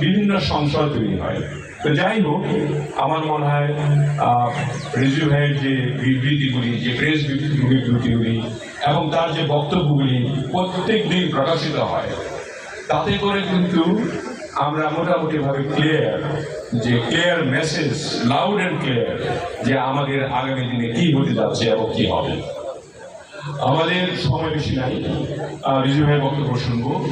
বিভিন্ন সংশয় তৈরি হয়। তো যাই হোক আমার মনে হয় আহ, রিজু ভাইয়ের যে বিবৃতিগুলি যে প্রেস বিবৃতিগুলি এবং তার যে বক্তব্যগুলি প্রত্যেক দিন প্রকাশিত হয় তাতে করে কিন্তু আমরা মোটামুটিভাবে ক্লিয়ার যে clear message loud and clear যে আমাদের আগামী দিনে কি হতে যাচ্ছে এবং কি হবে। আমাদের সময় বেশি নাই। রিজু ভাই বক্তব্য শুনব।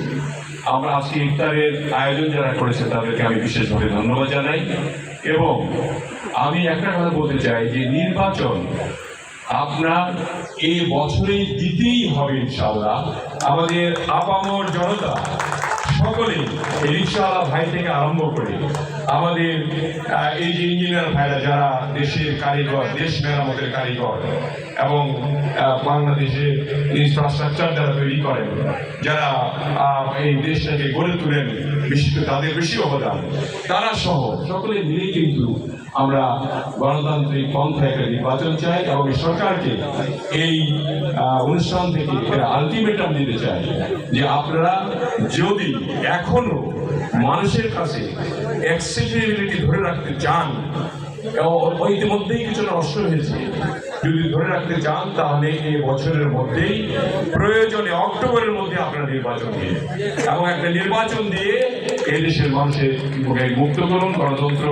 আমরা আজকে ইফতারের আয়োজন যারা করেছে, তাদেরকে আমি বিশেষভাবে ধন্যবাদ জানাই। এবং আমি একটা কথা বলতে চাই যে, নির্বাচন আপনার এই বছরে দিতেই হবে ইনশাল্লাহ আমাদের আপামর জনতা সকলেই এই রিক্সাওয়ালা ভাই থেকে আরম্ভ করে আমাদের এই যে ইঞ্জিনিয়ার ভাইরা যারা দেশের কারিগর, দেশ মেরামতের কারিগর এবং বাংলাদেশে ইনফ্রাস্ট্রাকচার যারা তৈরি করেন, যারা এই দেশটাকে গড়ে তোলেন বিশেষ করে তাদের বেশি অবদান। তারা সহ সকলে মিলে কিন্তু আমরা গণতান্ত্রিক পন্থায় একটা নির্বাচন চাই এবং সরকারকে এই অনুষ্ঠান থেকে আলটিমেটাম দিতে চাই যে আপনারা যদি এখনও মানুষের কাছে অ্যাক্সেসিবিলিটি ধরে রাখতে চান ইতিমধ্যেই কিছু নষ্ট হয়েছে, যদি ধরে রাখতে চান, তাহলে এই বছরের মধ্যেই, প্রয়োজনে অক্টোবরের মধ্যে আপনারা নির্বাচন দিয়ে, এবং একটা নির্বাচন দিয়ে এই দেশের মানুষের মুক্ত করুন গণতন্ত্র